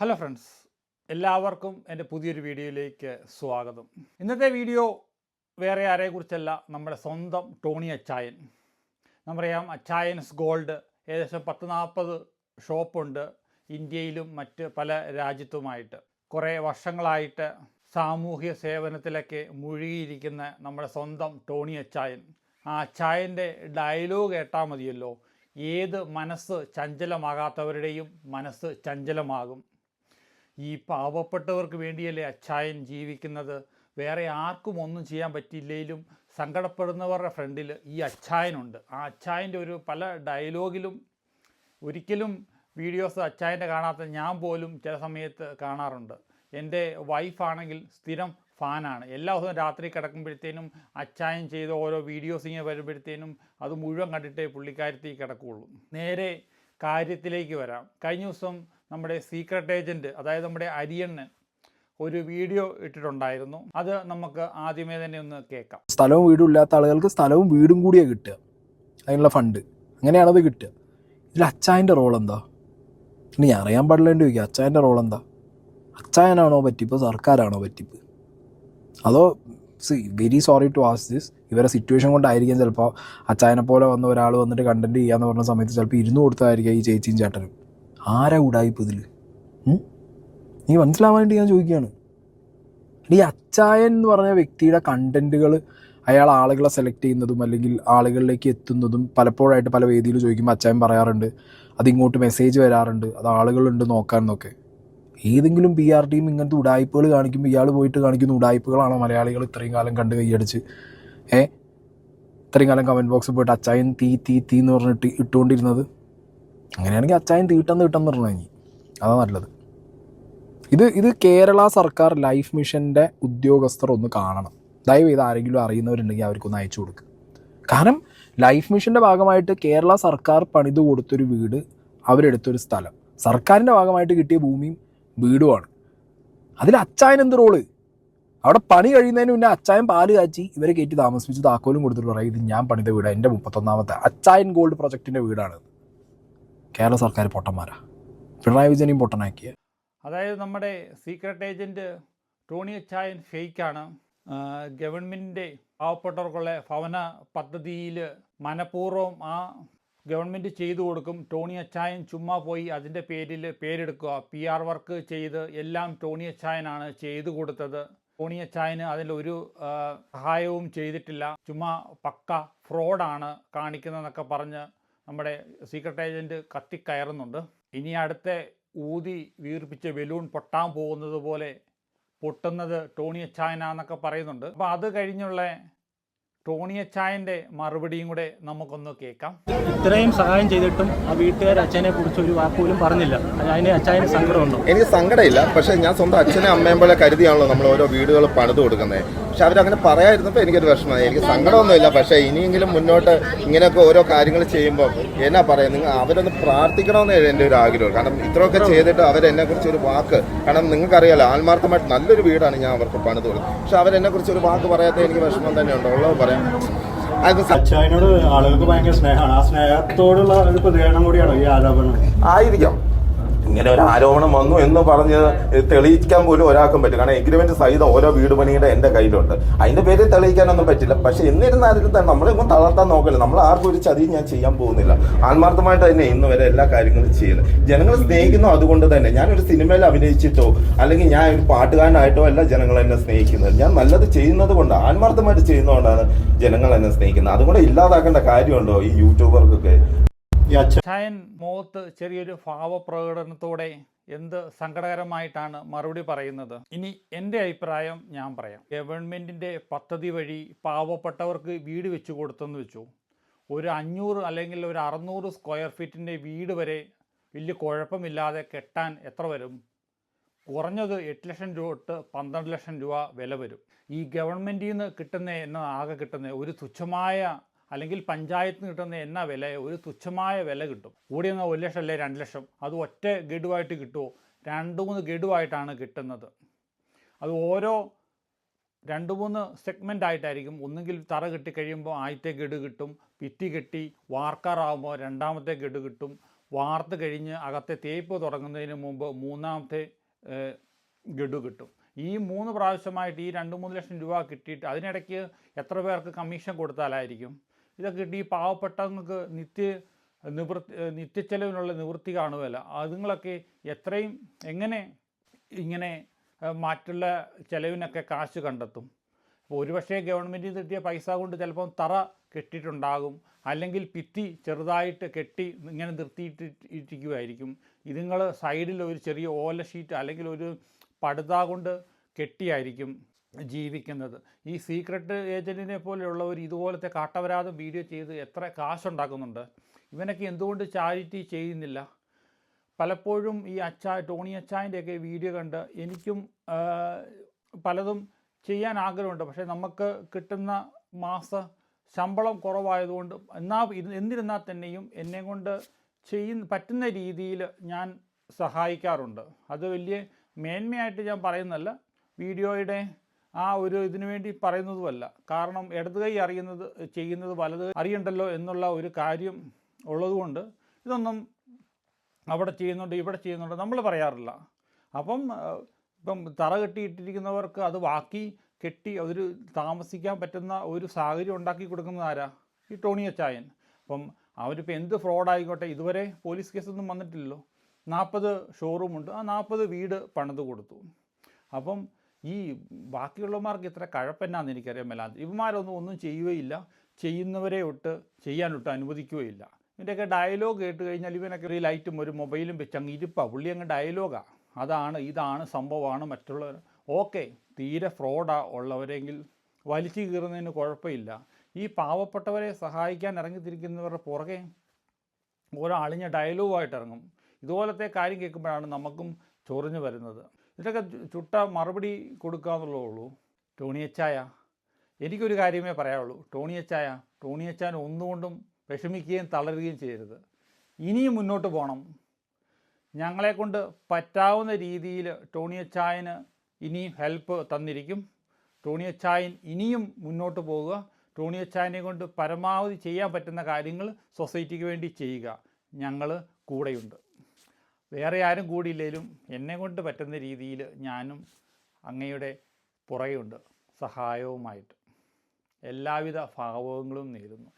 Hello friends എല്ലാവർക്കും എന്റെ പുതിയൊരു വീഡിയോയിലേക്ക് സ്വാഗതം. ഇന്നത്തെ വീഡിയോ വേറെ ആരെക്കുറിച്ചല്ല നമ്മുടെ സ്വന്തം ടോണി അച്ചായൻ. നമുക്കറിയാം അച്ചായൻസ് ഗോൾഡ് ഏകദേശം പത്ത് നാൽപ്പത് ഷോപ്പുണ്ട് ഇന്ത്യയിലും മറ്റ് പല രാജ്യത്തുമായിട്ട്. കുറേ വർഷങ്ങളായിട്ട് സാമൂഹ്യ സേവനത്തിലൊക്കെ മുഴുകിയിരിക്കുന്ന നമ്മുടെ സ്വന്തം ടോണി അച്ചായൻ. ആ അച്ചായന്റെ ഡയലോഗ് കേട്ടാൽ മതിയല്ലോ. ഏത് മനസ്സ് ചഞ്ചലമാകാത്തവരുടെയും മനസ്സ് ചഞ്ചലമാകും. ഈ പാവപ്പെട്ടവർക്ക് വേണ്ടിയല്ലേ അച്ചായൻ ജീവിക്കുന്നത്? വേറെ ആർക്കും ഒന്നും ചെയ്യാൻ പറ്റിയില്ലെങ്കിലും സങ്കടപ്പെടുന്നവരുടെ ഫ്രണ്ടിൽ ഈ അച്ചായനുണ്ട്. ആ അച്ചായന്റെ ഒരു പല ഡയലോഗിലും ഒരിക്കലും വീഡിയോസ് അച്ചായന്റെ കാണാത്ത ഞാൻ പോലും ചില സമയത്ത് കാണാറുണ്ട്. എന്റെ വൈഫാണെങ്കിൽ സ്ഥിരം ഫാനാണ് എല്ലാ ദിവസവും രാത്രി കിടക്കുമ്പോഴത്തേനും അച്ചായൻ ചെയ്ത ഓരോ വീഡിയോസ് ഇങ്ങനെ വരുമ്പോഴത്തേനും അത് മുഴുവൻ കണ്ടിട്ടേ പുള്ളിക്കാരത്തി കിടക്കുകയുള്ളൂ. നേരെ കാര്യത്തിലേക്ക് വരാം. കഴിഞ്ഞ ദിവസം നമ്മുടെ സീക്രട്ട് ഏജന്റ് അതായത് നമ്മുടെ അരിയണ്ണൻ ഒരു വീഡിയോ ഇട്ടിട്ടുണ്ടായിരുന്നു. അത് നമുക്ക് ആദ്യമേ തന്നെ ഒന്ന് കേൾക്കാം. സ്ഥലവും വീടും ഇല്ലാത്ത ആളുകൾക്ക് സ്ഥലവും വീടും കൂടിയാണ് കിട്ടുക. അതിനുള്ള ഫണ്ട് അങ്ങനെയാണത് കിട്ടുക. ഇതിൽ അച്ചായന്റെ റോൾ എന്താ? ഇനി അറിയാൻ പാടില്ലേണ്ടി ചോദിക്കുക. അച്ചായന്റെ റോൾ എന്താ? അച്ചായനാണോ പറ്റിപ്പ്? സർക്കാരാണോ പറ്റിപ്പ്? അതോ see very sorry to ask this ഇവരെ സിറ്റുവേഷൻ കൊണ്ടായിരിക്കും ചിലപ്പോൾ അച്ചായനെ പോലെ വന്ന ഒരാൾ വന്നിട്ട് കണ്ടന്റ് ചെയ്യാന്ന് പറഞ്ഞ സമയത്ത് ചിലപ്പോൾ ഇരുന്ന് കൊടുത്തതായിരിക്കും ഈ ചേച്ചിയും ചേട്ടനും. ആരാ ഉടായിപ്പ് ഇതിൽ നീ മനസ്സിലാവാൻ വേണ്ടി ഞാൻ ചോദിക്കുകയാണ് ഈ അച്ചായൻ എന്ന് പറഞ്ഞ വ്യക്തിയുടെ കണ്ടന്റുകൾ അയാൾ ആളുകളെ സെലക്ട് ചെയ്യുന്നതും അല്ലെങ്കിൽ ആളുകളിലേക്ക് എത്തുന്നതും പലപ്പോഴായിട്ട് പല വേദിയിൽ ചോദിക്കുമ്പോൾ അച്ചായൻ പറയാറുണ്ട്. അതിങ്ങോട്ട് മെസ്സേജ് വരാറുണ്ട്. അത് ആളുകളുണ്ട് നോക്കാൻ എന്നൊക്കെ ഏതെങ്കിലും പി ആർ ടീം ഇങ്ങനത്തെ ഉടായ്പകൾ കാണിക്കുമ്പോൾ ഇയാൾ പോയിട്ട് കാണിക്കുന്ന ഉടായ്പകളാണോ മലയാളികൾ ഇത്രയും കാലം കണ്ട് കൈയടിച്ച്? ഏ? ഇത്രയും കാലം കമന്റ് ബോക്സിൽ പോയിട്ട് അച്ചായൻ തീ തീ തീ എന്ന് പറഞ്ഞിട്ട് ഇട്ടുകൊണ്ടിരുന്നത്. അങ്ങനെയാണെങ്കിൽ അച്ചായൻ തീട്ടെന്ന് കിട്ടെന്ന് പറഞ്ഞു അതാ നല്ലത്. ഇത് ഇത് കേരള സർക്കാർ ലൈഫ് മിഷന്റെ ഉദ്യോഗസ്ഥർ ഒന്ന് കാണണം. ദയവ് ഇത് ആരെങ്കിലും അറിയുന്നവരുണ്ടെങ്കിൽ അവർക്കൊന്ന് അയച്ചു കൊടുക്കുക കാരണം ലൈഫ് മിഷന്റെ ഭാഗമായിട്ട് കേരള സർക്കാർ പണിത് കൊടുത്തൊരു വീട് അവരെടുത്തൊരു സ്ഥലം. സർക്കാരിന്റെ ഭാഗമായിട്ട് കിട്ടിയ ഭൂമിയും വീടുമാണ് അതിൽ അച്ചായൻ എന്ത് റോൾ അവിടെ പണി കഴിയുന്നതിന് മുന്നേ അച്ചായൻ പാൽ കാച്ചി ഇവരെ കയറ്റി താമസിപ്പിച്ച് താക്കോലും കൊടുത്തിട്ട് പറയും ഇത് ഞാൻ പണിത വീടാണ് എന്റെ മുപ്പത്തൊന്നാമത്തെ അച്ചായൻ ഗോൾഡ് പ്രൊജക്റ്റിന്റെ വീടാണ് കേരള സർക്കാർ പൊട്ടന്മാരാ. പിണറായി വിജയനെയും പൊട്ടനാക്കിയ. അതായത് നമ്മുടെ സീക്രട്ട് ഏജന്റ് ടോണി അച്ചായൻ ഫേക്കാണ് ഗവൺമെന്റിന്റെ പാവപ്പെട്ടവർക്കുള്ള ഭവന പദ്ധതിയിൽ മനഃപൂർവം ആ ഗവൺമെന്റ് ചെയ്തു കൊടുക്കും. ടോണി അച്ചായൻ ചുമ്മാ പോയി അതിന്റെ പേരിൽ പേരെടുക്കുക. പി ആർ വർക്ക് ചെയ്ത് എല്ലാം ടോണി അച്ചായനാണ് ചെയ്തു കൊടുത്തത്. ടോണി അച്ചായന് അതിലൊരു സഹായവും ചെയ്തിട്ടില്ല. ചുമ്മാ പക്ക ഫ്രോഡാണ് കാണിക്കുന്നതെന്നൊക്കെ പറഞ്ഞ് നമ്മുടെ സീക്രട്ട് ഏജന്റ് കത്തിക്കയറുന്നുണ്ട്. ഇനി അടുത്ത ഊതി വീർപ്പിച്ച് ബലൂൺ പൊട്ടാൻ പോകുന്നത് പോലെ പൊട്ടുന്നത് ടോണി അച്ചായനാന്നൊക്കെ പറയുന്നുണ്ട്. അപ്പോൾ അത് കഴിഞ്ഞുള്ള ടോണി അച്ചായന്റെ മറുപടിയും കൂടെ നമുക്കൊന്ന് കേൾക്കാം. ഇത്രയും സഹായം ചെയ്തിട്ടും ആ വീട്ടുകാർ അച്ഛനെ കുറിച്ച് ഒരു വാക്കുപോലും പറഞ്ഞില്ല. അതിന് അച്ഛന് സങ്കടമുണ്ടോ? എനിക്ക് സങ്കടമില്ല. പക്ഷെ ഞാൻ സ്വന്തം അച്ഛനെ അമ്മയും പോലെ കരുതിയാണല്ലോ നമ്മൾ ഓരോ വീടുകൾ പണിത് കൊടുക്കുന്നത് പക്ഷെ അവരങ്ങനെ പറയാതിരുന്നപ്പോൾ എനിക്കൊരു വിഷമമായി. എനിക്ക് സങ്കടമൊന്നുമില്ല. പക്ഷേ ഇനിയെങ്കിലും മുന്നോട്ട് ഇങ്ങനെയൊക്കെ ഓരോ കാര്യങ്ങൾ ചെയ്യുമ്പോൾ എന്നാ പറയാം നിങ്ങൾ അവരൊന്ന് പ്രാർത്ഥിക്കണമെന്ന് എന്റെ ഒരു ആഗ്രഹം കാരണം ഇത്രയൊക്കെ ചെയ്തിട്ട് അവരെന്നെ കുറിച്ച് ഒരു വാക്ക് കാരണം നിങ്ങൾക്കറിയാലോ ആത്മാർത്ഥമായിട്ട് നല്ലൊരു വീടാണ് ഞാൻ അവർക്ക് പണിത് കൊടുക്കുന്നത് പക്ഷെ അവരെന്നെ കുറിച്ച് ഒരു വാക്ക് പറയാത്ത എനിക്ക് വിഷമം തന്നെ ഉണ്ടോ ഉള്ളത് പറയാം ആളുകൾക്ക് ഭയങ്കര സ്നേഹമാണ്. ആ സ്നേഹത്തോടുള്ള ഒരു പ്രതികരണം കൂടിയാണ് ഈ ആരോപണം? ആയിരിക്കാം. ഇങ്ങനെ ഒരു ആരോപണം വന്നു എന്ന് പറഞ്ഞ് തെളിയിക്കാൻ പോലും ഒരാൾക്കും പറ്റും കാരണം എഗ്രിമെന്റ് സഹിതം ഓരോ വീട് പണിയുടെ എന്റെ കയ്യിലുണ്ട്. അതിന്റെ പേര് തെളിയിക്കാനൊന്നും പറ്റില്ല. പക്ഷെ എന്നിരുന്നാലും തന്നെ നമ്മളെങ്ങും തളർത്താൻ നോക്കില്ല. നമ്മൾ ആർക്കും ഒരു ചതി ഞാൻ ചെയ്യാൻ പോകുന്നില്ല. ആത്മാർത്ഥമായിട്ട് തന്നെ ഇന്ന് വരെ എല്ലാ കാര്യങ്ങളും ചെയ്യുന്നത് ജനങ്ങൾ സ്നേഹിക്കുന്നു അതുകൊണ്ട് തന്നെ. ഞാൻ ഒരു സിനിമയിൽ അഭിനയിച്ചിട്ടോ അല്ലെങ്കിൽ ഞാൻ ഒരു പാട്ടുകാരനായിട്ടോ അല്ല ജനങ്ങൾ എന്നെ സ്നേഹിക്കുന്നത്. ഞാൻ നല്ലത് ചെയ്യുന്നത് കൊണ്ട് ആത്മാർത്ഥമായിട്ട് ചെയ്യുന്നതുകൊണ്ടാണ് ജനങ്ങൾ എന്നെ സ്നേഹിക്കുന്നത്. അതുകൊണ്ട് ഇല്ലാതാക്കേണ്ട കാര്യമുണ്ടോ ഈ യൂട്യൂബർക്കൊക്കെ? ഈ അച്ഛൻ മുഖത്ത് ചെറിയൊരു ഭാവപ്രകടനത്തോടെ എന്ത് സങ്കടകരമായിട്ടാണ് മറുപടി പറയുന്നത്? ഇനി എന്റെ അഭിപ്രായം ഞാൻ പറയാം. ഗവൺമെന്റിന്റെ പദ്ധതി വഴി പാവപ്പെട്ടവർക്ക് വീട് വെച്ചു കൊടുത്തെന്ന് വെച്ചു. ഒരു അഞ്ഞൂറ് അല്ലെങ്കിൽ ഒരു അറുന്നൂറ് സ്ക്വയർ ഫീറ്റിന്റെ വീട് വരെ വലിയ കുഴപ്പമില്ലാതെ കെട്ടാൻ എത്ര വരും? കുറഞ്ഞത് എട്ട് ലക്ഷം രൂപ തൊട്ട് പന്ത്രണ്ട് ലക്ഷം രൂപ വില വരും. ഈ ഗവൺമെന്റിൽ നിന്ന് കിട്ടുന്ന എന്ന ആകെ കിട്ടുന്ന ഒരു തുച്ഛമായ അല്ലെങ്കിൽ പഞ്ചായത്തിന് കിട്ടുന്ന എണ്ണ വില? ഒരു തുച്ഛമായ വില കിട്ടും. കൂടി വന്നാൽ ഒരു ലക്ഷം അല്ലെ രണ്ട് ലക്ഷം? അത് ഒറ്റ ഗഡുവായിട്ട് കിട്ടുമോ രണ്ട് മൂന്ന് ഗഡുവായിട്ടാണ് കിട്ടുന്നത്. അത് ഓരോ രണ്ട് മൂന്ന് സെഗ്മെന്റ് ആയിട്ടായിരിക്കും. ഒന്നുകിൽ തറ കെട്ടി കഴിയുമ്പോൾ ആദ്യത്തെ ഗഡു കിട്ടും പിറ്റി കെട്ടി വാർക്കാറാകുമ്പോൾ രണ്ടാമത്തെ ഗഡു കിട്ടും. വാർത്ത് കഴിഞ്ഞ് അകത്തെ തേപ്പ് തുടങ്ങുന്നതിന് മുമ്പ് മൂന്നാമത്തെ ഗഡു കിട്ടും. ഈ മൂന്ന് പ്രാവശ്യമായിട്ട് ഈ രണ്ട് മൂന്ന് ലക്ഷം രൂപ കിട്ടിയിട്ട് അതിനിടയ്ക്ക് എത്ര പേർക്ക് കമ്മീഷൻ കൊടുത്താലായിരിക്കും? ഇതൊക്കെ കിട്ടി ഈ പാവപ്പെട്ടവങ്ങൾക്ക് നിത്യ നിവൃത്തി നിത്യച്ചെലവിനുള്ള നിവൃത്തി കാണുമല്ല അതുങ്ങളൊക്കെ എത്രയും എങ്ങനെ ഇങ്ങനെ മറ്റുള്ള ചെലവിനൊക്കെ കാശ് കണ്ടെത്തും. ഒരുപക്ഷെ ഗവൺമെന്റിൽ നിന്ന് കിട്ടിയ പൈസ കൊണ്ട് ചിലപ്പം തറ കെട്ടിയിട്ടുണ്ടാകും. അല്ലെങ്കിൽ ഭിത്തി ചെറുതായിട്ട് കെട്ടി ഇങ്ങനെ നിർത്തിയിട്ട് ഇരിക്കുമായിരിക്കും ഇതുങ്ങൾ സൈഡിൽ ഒരു ചെറിയ ഓല ഷീറ്റ് അല്ലെങ്കിൽ ഒരു പടുത കൊണ്ട് കെട്ടിയായിരിക്കും. ജീവിക്കുന്നത്. ഈ സീക്രട്ട് ഏജന്റിനെ പോലെയുള്ളവർ ഇതുപോലത്തെ കാട്ടവരാതം വീഡിയോ ചെയ്ത് എത്ര കാശുണ്ടാക്കുന്നുണ്ട്? ഇവനൊക്കെ എന്തുകൊണ്ട് ചാരിറ്റി ചെയ്യുന്നില്ല? പലപ്പോഴും ഈ അച്ചാ ടോണി അച്ചായന്റെയൊക്കെ വീഡിയോ കണ്ട് എനിക്കും പലതും ചെയ്യാൻ ആഗ്രഹമുണ്ട്. പക്ഷേ നമുക്ക് കിട്ടുന്ന മാസ ശമ്പളം കുറവായതുകൊണ്ട് എന്നാൽ എന്നിരുന്നാൽ തന്നെയും എന്നെ കൊണ്ട് ചെയ്യുന്ന പറ്റുന്ന രീതിയിൽ ഞാൻ സഹായിക്കാറുണ്ട്. അത് വലിയ മേന്മയായിട്ട് ഞാൻ പറയുന്നല്ല വീഡിയോയുടെ ആ ഒരു ഇതിനു വേണ്ടി പറയുന്നതുമല്ല. കാരണം ഇടത് കൈ അറിയുന്നത് ചെയ്യുന്നത് വലത് അറിയണ്ടല്ലോ എന്നുള്ള ഒരു കാര്യം ഉള്ളതുകൊണ്ട് ഇതൊന്നും അവിടെ ചെയ്യുന്നുണ്ട് ഇവിടെ ചെയ്യുന്നുണ്ട് നമ്മൾ പറയാറില്ല. അപ്പം ഇപ്പം തറ കെട്ടിയിട്ടിരിക്കുന്നവർക്ക് അത് വാക്കി കെട്ടി ഒരു താമസിക്കാൻ പറ്റുന്ന ഒരു സാഹചര്യം ഉണ്ടാക്കി കൊടുക്കുന്നത് ആരാ? ഈ ടോണി അച്ചായൻ. അപ്പം അവരിപ്പോൾ എന്ത് ഫ്രോഡായിക്കോട്ടെ ഇതുവരെ പോലീസ് കേസൊന്നും വന്നിട്ടില്ലല്ലോ. നാൽപ്പത് ഷോറൂമുണ്ട്. ആ നാൽപ്പത് വീട് പണിത് കൊടുത്തു. അപ്പം ഈ ബാക്കിയുള്ളവന്മാർക്ക് ഇത്ര കഴപ്പെന്നാന്ന് എനിക്കറിയാൻ മേലാതെ ഇവന്മാരൊന്നും ഒന്നും ചെയ്യുകയില്ല. ചെയ്യുന്നവരെ ഒട്ട് ചെയ്യാനൊട്ട് അനുവദിക്കുകയില്ല. ഇതിന്റെയൊക്കെ ഡയലോഗ് കേട്ട് കഴിഞ്ഞാൽ ഇവനൊക്കെ ഒരു ലൈറ്റും ഒരു മൊബൈലും വെച്ച് അങ്ങ് ഇരിപ്പാ. പുള്ളി അങ്ങ് ഡയലോഗാണ് അതാണ് ഇതാണ് സംഭവമാണ് മറ്റുള്ളവർ. ഓക്കെ തീരെ ഫ്രോഡാ ഉള്ളവരെങ്കിൽ വലിച്ചു കീറുന്നതിന് കുഴപ്പമില്ല. ഈ പാവപ്പെട്ടവരെ സഹായിക്കാൻ ഇറങ്ങിത്തിരിക്കുന്നവരുടെ പുറകെ ഓരോ അളിഞ്ഞ ഡയലോഗുമായിട്ട് ഇറങ്ങും. ഇതുപോലത്തെ കാര്യം കേൾക്കുമ്പോഴാണ് നമുക്കും ചൊറിഞ്ഞു വരുന്നത്. ഇതൊക്കെ ചുട്ട മറുപടി കൊടുക്കാന്നുള്ളേ ഉള്ളൂ. ടോണിയച്ചായ. എനിക്കൊരു കാര്യമേ പറയാനുള്ളൂ ടോണിയച്ചായ ടോണിയച്ചാൻ ഒന്നുകൊണ്ടും വിഷമിക്കുകയും തളരുകയും ചെയ്യരുത്. ഇനിയും മുന്നോട്ട് പോകണം. ഞങ്ങളെക്കൊണ്ട് പറ്റാവുന്ന രീതിയിൽ ടോണിയച്ചായന് ഇനിയും ഹെൽപ്പ് തന്നിരിക്കും. ടോണിയച്ചായൻ ഇനിയും മുന്നോട്ട് പോവുക ടോണിയച്ചായനെ കൊണ്ട് പരമാവധി ചെയ്യാൻ പറ്റുന്ന കാര്യങ്ങൾ സൊസൈറ്റിക്ക് വേണ്ടി ചെയ്യുക. ഞങ്ങൾ കൂടെയുണ്ട്. വേറെ ആരും കൂടിയില്ലെങ്കിലും എന്നെ കൊണ്ട് പറ്റുന്ന രീതിയിൽ ഞാനും അങ്ങയുടെ പുറകെയുണ്ട്. സഹായവുമായിട്ട്. എല്ലാവിധ ഭാവങ്ങളും നേരുന്നു.